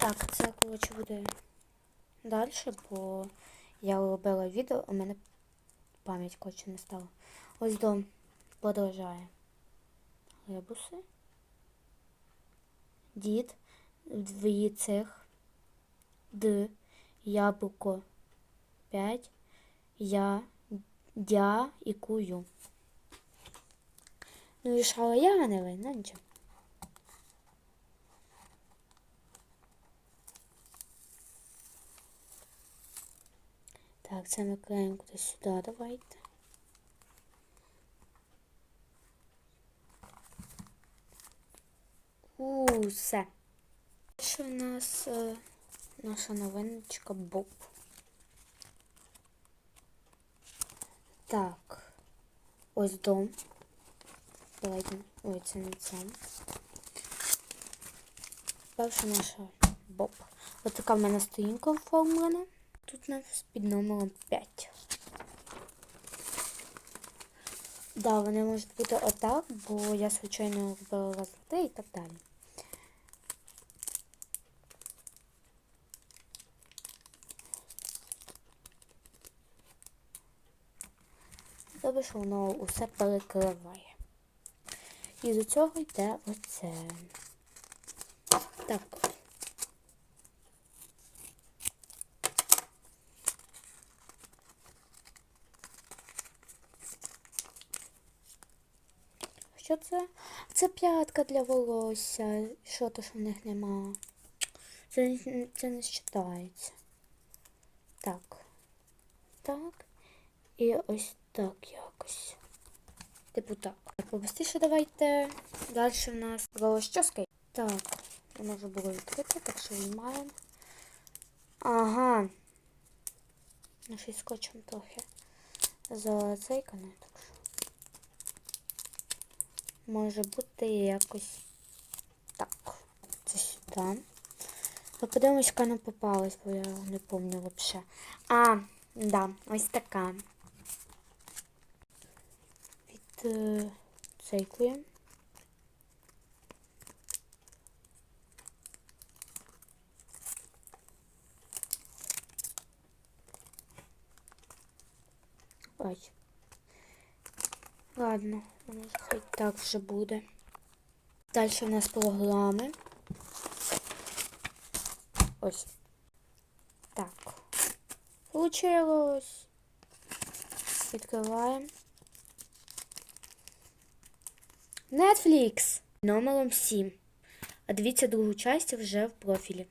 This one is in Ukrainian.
Так, це, коротше, буде далі, бо я робила відео, у мене пам'ять коротше не стала. Ось дом подорожає. Ребуси. Дід, дві цих, Д, яблуко, п'ять, я, дя і кую. Ну і шалояни, ну нічого. Так, це ми клеїмо кудись сюди, давайте. У, все. Що у нас е, наша новиночка Боб. Так. Ось дом. Давайте. Ой, це не це. Перша наша Боб. Ось така в мене сторінка оформлена. Тут у нас під номером 5. Да, вони можуть бути отак, бо я, звичайно, робила розгляди і так далі. Добре, що воно усе перекриває. І до цього йде оце. Так. Що це? Це п'ятка для волосся. Що то, що в них нема. Це, це не вважається. Так. Так. І ось так якось. Типу так. Так, давайте. Далі в нас волосчоска. Так, воно вже було відкрите, так що знімаємо. Ага. Ну, ще й скотчем трохи зацейкане, так що. Може бути якось так. Це сюди. Ну, подивимось, яка нам попалась, бо я не пам'ятаю взагалі. А, да, ось така. Відцейкуємо. Ой. Ладно, хай так вже буде. Далі у нас програми. Ось. Так. Получилось. Відкриваємо. Netflix номером 7. А дивіться другу часть вже в профілі.